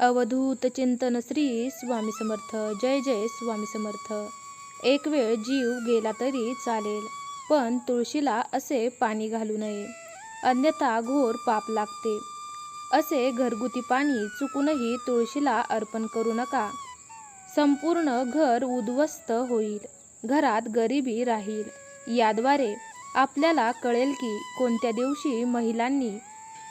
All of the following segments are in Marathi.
अवधूत चिंतन श्री स्वामी समर्थ. जय जय स्वामी समर्थ. एक वेळ जीव गेला तरी चालेल पण तुळशीला असे पाणी घालू नये. अन्यथा घोर पाप लागते. असे घरगुती पाणी चुकूनही तुळशीला अर्पण करू नका. संपूर्ण घर उद्ध्वस्त होईल घरात गरिबी राहील. याद्वारे आपल्याला कळेल की कोणत्या दिवशी महिलांनी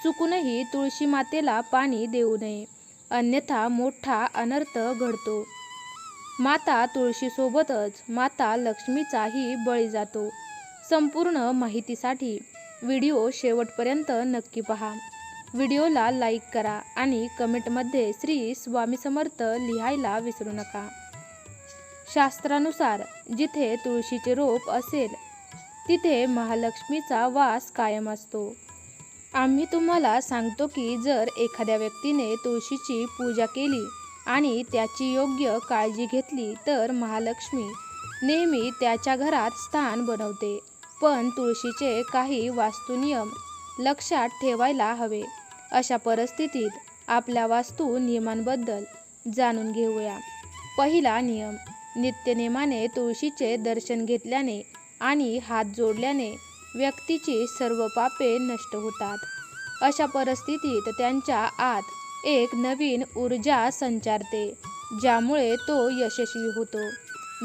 चुकूनही तुळशी मातेला पाणी देऊ नये. अन्यथा मोठा अनर्थ घडतो. माता तुळशीसोबतच माता लक्ष्मीचाही बळी जातो. संपूर्ण माहितीसाठी व्हिडिओ शेवटपर्यंत नक्की पहा. व्हिडिओला लाईक करा आणि कमेंटमध्ये श्री स्वामी समर्थ लिहायला विसरू नका. शास्त्रानुसार जिथे तुळशीचे रोप असेल तिथे महालक्ष्मीचा वास कायम असतो. आम्ही तुम्हाला सांगतो की जर एखाद्या व्यक्तीने तुळशीची पूजा केली आणि त्याची योग्य काळजी घेतली तर महालक्ष्मी नेहमी त्याच्या घरात स्थान बनवते. पण तुळशीचे काही वास्तुनियम लक्षात ठेवायला हवे. अशा परिस्थितीत आपल्या वास्तू नियमांबद्दल जाणून घेऊया. पहिला नियम नित्यनेमाने तुळशीचे दर्शन घेतल्याने आणि हात जोडल्याने व्यक्तीची सर्व पापे नष्ट होतात. अशा परिस्थितीत त्यांच्या आत एक नवीन ऊर्जा संचारते ज्यामुळे तो यशस्वी होतो.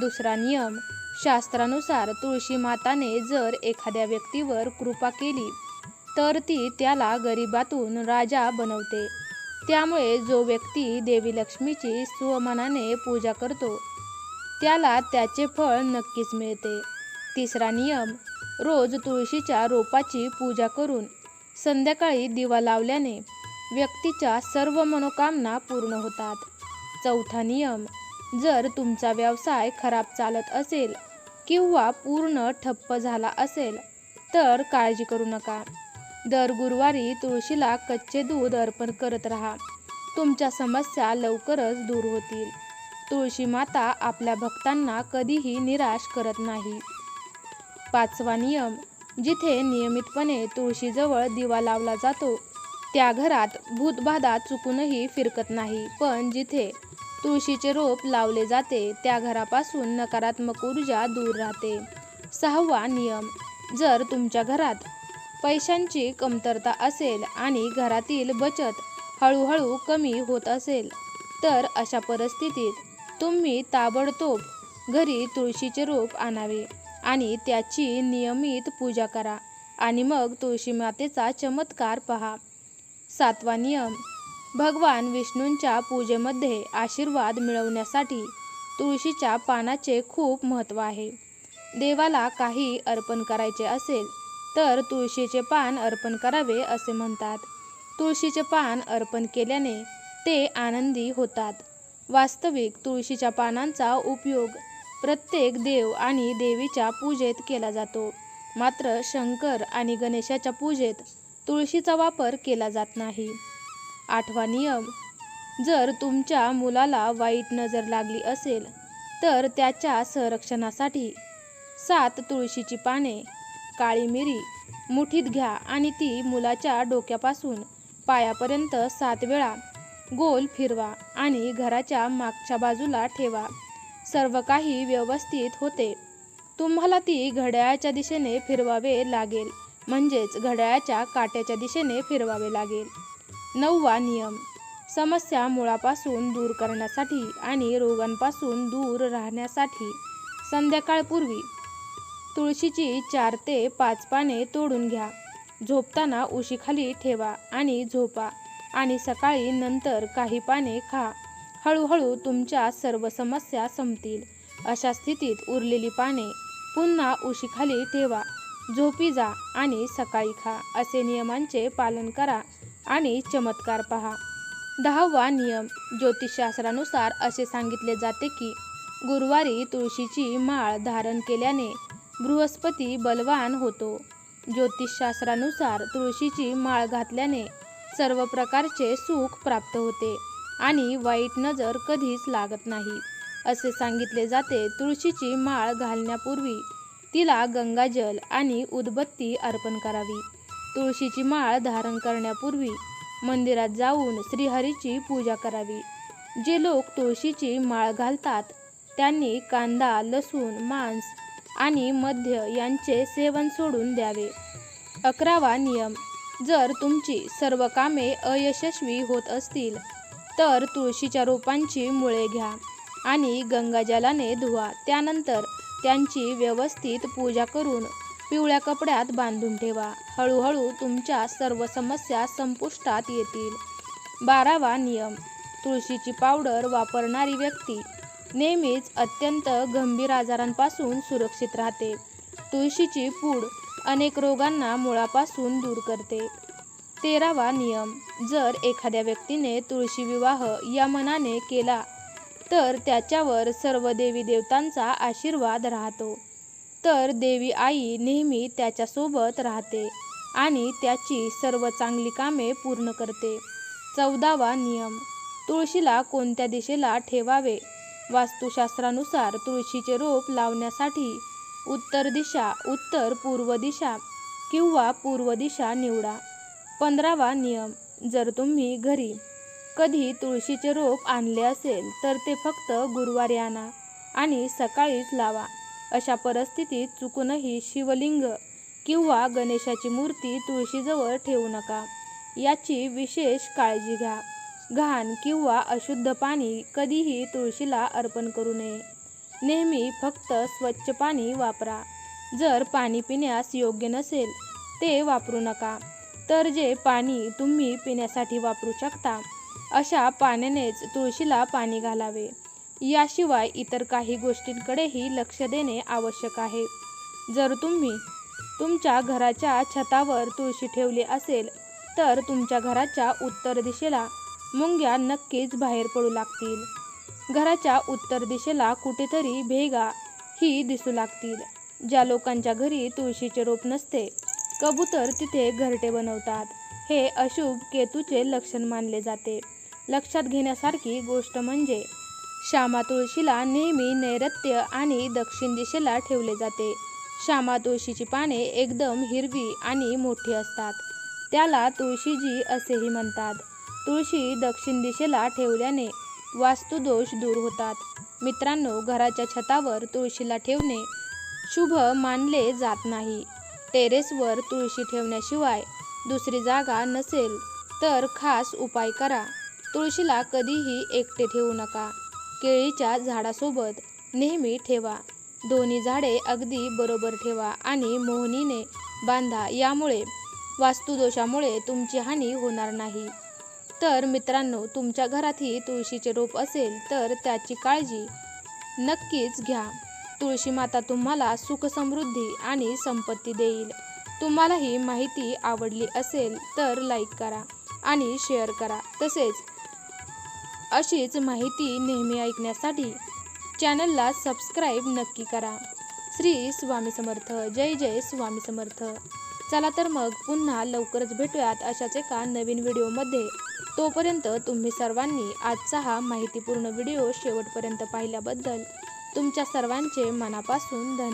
दुसरा नियम शास्त्रानुसार तुळशी माताने जर एखाद्या व्यक्तीवर कृपा केली तर ती त्याला गरिबातून राजा बनवते. त्यामुळे जो व्यक्ती देवी लक्ष्मीची स्वमनाने पूजा करतो त्याला त्याचे फळ नक्कीच मिळते. तिसरा नियम रोज तुळशीच्या रोपाची पूजा करून संध्याकाळी दिवा लावल्याने व्यक्तीच्या सर्व मनोकामना पूर्ण होतात. चौथा नियम जर तुमचा व्यवसाय खराब चालत असेल किंवा पूर्ण ठप्प झाला असेल तर काळजी करू नका. दर गुरुवारी तुळशीला कच्चे दूध अर्पण करत राहा. तुमच्या समस्या लवकरच दूर होतील. तुळशी माता आपल्या भक्तांना कधीही निराश करत नाही. पाचवा नियम जिथे नियमितपणे तुळशीजवळ दिवा लावला जातो त्या घरात भूतबाधा चुकूनही फिरकत नाही. पण जिथे तुळशीचे रोप लावले जाते त्या घरापासून नकारात्मक ऊर्जा दूर राहते. सहावा नियम जर तुमच्या घरात पैशांची कमतरता असेल आणि घरातील बचत हळूहळू कमी होत असेल तर अशा परिस्थितीत तुम्ही ताबडतोब घरी तुळशीचे रोप आणावे. आणि त्याची नियमित पूजा करा. आणि मग तुळशी मातेचा चमत्कार पहा. सातवा नियम. भगवान विष्णूंच्या पूजेमध्ये आशीर्वाद मिळवण्यासाठी तुळशीच्या पानाचे खूप महत्त्व आहे. देवाला काही अर्पण करायचे असेल तर तुळशीचे पान अर्पण करावे असे म्हणतात. तुळशीचे पान अर्पण केल्याने ते आनंदी होतात. वास्तविक तुळशीच्या पानांचा उपयोग प्रत्येक देव आणि देवीच्या पूजेत केला जातो. मात्र शंकर आणि गणेशाच्या पूजेत तुळशीचा वापर केला जात नाही. आठवा नियम जर तुमच्या मुलाला वाईट नजर लागली असेल तर त्याच्या संरक्षणासाठी सात तुळशीची पाने काळी मिरी मुठीत घ्या आणि ती मुलाच्या डोक्यापासून पायापर्यंत सात वेळा गोल फिरवा आणि घराच्या मागच्या बाजूला ठेवा. सर्व काही व्यवस्थित होते. तुम्हाला ती घड्याळाच्या दिशेने फिरवावे लागेल. म्हणजेच घड्याळाच्या काट्याच्या दिशेने फिरवावे लागेल. नववा नियम. समस्या मुळापासून दूर करण्यासाठी आणि रोगांपासून दूर राहण्यासाठी. संध्याकाळपूर्वी तुळशीची चार ते पाच पाने तोडून घ्या. झोपताना उशीखाली ठेवा आणि झोपा आणि सकाळी नंतर काही पाने खा. हळूहळू तुमच्या सर्व समस्या संपतील. अशा स्थितीत उरलेली पाने पुन्हा उशीखाली ठेवा. झोपी जा आणि सकाळी खा. असे नियमांचे पालन करा आणि चमत्कार पहा. दहावा नियम ज्योतिषशास्त्रानुसार असे सांगितले जाते की गुरुवारी तुळशीची माळ धारण केल्याने बृहस्पती बलवान होतो. ज्योतिषशास्त्रानुसार तुळशीची माळ घातल्याने सर्व प्रकारचे सुख प्राप्त होते. आणि वाईट नजर कधीच लागत नाही. असे सांगितले जाते तुळशीची माळ घालण्यापूर्वी तिला गंगाजल आणि उदबत्ती अर्पण करावी. तुळशीची माळ धारण करण्यापूर्वी मंदिरात जाऊन श्रीहरीची पूजा करावी. जे लोक तुळशीची माळ घालतात त्यांनी कांदा लसूण मांस आणि मध्य यांचे सेवन सोडून द्यावे. अकरावा नियम जर तुमची सर्व कामे अयशस्वी होत असतील तर तुळशीच्या रोपांची मुळे घ्या आणि गंगाजलाने धुवा. त्यानंतर त्यांची व्यवस्थित पूजा करून पिवळ्या कपड्यात बांधून ठेवा. हळूहळू तुमच्या सर्व समस्या संपुष्टात येतील. बारावा नियम. तुळशीची पावडर वापरणारी व्यक्ती नेहमीच अत्यंत गंभीर आजारांपासून सुरक्षित राहते. तुळशीची पूड अनेक रोगांना मुळापासून दूर करते. तेरावा नियम. जर एखाद्या व्यक्तीने तुळशी विवाह या मनाने केला तर त्याच्यावर सर्व देवी देवतांचा आशीर्वाद राहतो. तर देवी आई नेहमी त्याच्यासोबत राहते आणि त्याची सर्व चांगली कामे पूर्ण करते. चौदावा नियम. तुळशीला कोणत्या दिशेला ठेवावे? वास्तुशास्त्रानुसार तुळशीचे रोप लावण्यासाठी उत्तर दिशा उत्तर पूर्व दिशा किंवा पूर्व दिशा निवडा. पंधरावा नियम जर तुम्ही घरी कधी तुळशीचे रोप आणले असेल तर ते फक्त गुरुवारी आणा आणि सकाळीच लावा. अशा परिस्थितीत चुकूनही शिवलिंग किंवा गणेशाची मूर्ती तुळशीजवळ ठेवू नका. याची विशेष काळजी घ्या. घाण किंवा अशुद्ध पाणी कधीही तुळशीला अर्पण करू नये. नेहमी फक्त स्वच्छ पाणी वापरा. जर पाणी पिण्यास योग्य नसेल ते वापरू नका. तर जे पाणी तुम्ही पिण्यासाठी वापरू शकता अशा पाण्यानेच तुळशीला पाणी घालावे. याशिवाय इतर काही गोष्टींकडेही लक्ष देणे आवश्यक आहे. जर तुम्ही तुमच्या घराच्या छतावर तुळशी ठेवली असेल तर तुमच्या घराच्या उत्तर दिशेला मुंग्या नक्कीच बाहेर पडू लागतील. घराच्या उत्तर दिशेला कुठेतरी भेगा ही दिसू लागतील. ज्या लोकांच्या घरी तुळशीचे रोप नसते कबूतर तिथे घरटे बनवतात. हे अशुभ केतूचे लक्षण मानले जाते. लक्षात घेण्यासारखी गोष्ट म्हणजे श्यामा तुळशीला नेहमी नैऋत्य आणि दक्षिण दिशेला ठेवले जाते. श्यामा तुळशीची पाने एकदम हिरवी आणि मोठी असतात. त्याला तुळशीजी असेही म्हणतात. तुळशी दक्षिण दिशेला ठेवल्याने वास्तुदोष दूर होतात. मित्रांनो घराच्या छतावर तुळशीला ठेवणे शुभ मानले जात नाही. टेरेसवर तुळशी ठेवण्याशिवाय दुसरी जागा नसेल तर खास उपाय करा. तुळशीला कधीही एकटे ठेवू नका. केळीच्या झाडासोबत नेहमी ठेवा. दोन्ही झाडे अगदी बरोबर ठेवा आणि मोहनीने बांधा. यामुळे वास्तुदोषामुळे तुमची हानी होणार नाही. तर मित्रांनो तुमच्या घरातही तुळशीचे रोप असेल तर त्याची काळजी नक्कीच घ्या. तुळशी माता तुम्हाला सुख समृद्धी आणि संपत्ती देईल. तुम्हाला ही माहिती आवडली असेल तर लाईक करा आणि शेअर करा. तसेच अशीच माहिती नेहमी ऐकण्यासाठी चॅनलला सबस्क्राईब नक्की करा. श्री स्वामी समर्थ. जय जय स्वामी समर्थ. चला तर मग पुन्हा लवकरच भेटूयात अशाच एका नवीन व्हिडिओमध्ये तोपर्यंत तुम्ही सर्वांनी आजचा हा माहितीपूर्ण व्हिडिओ शेवटपर्यंत पाहिल्याबद्दल तुमच्या सर्वांचे मनापासून धन्यवाद.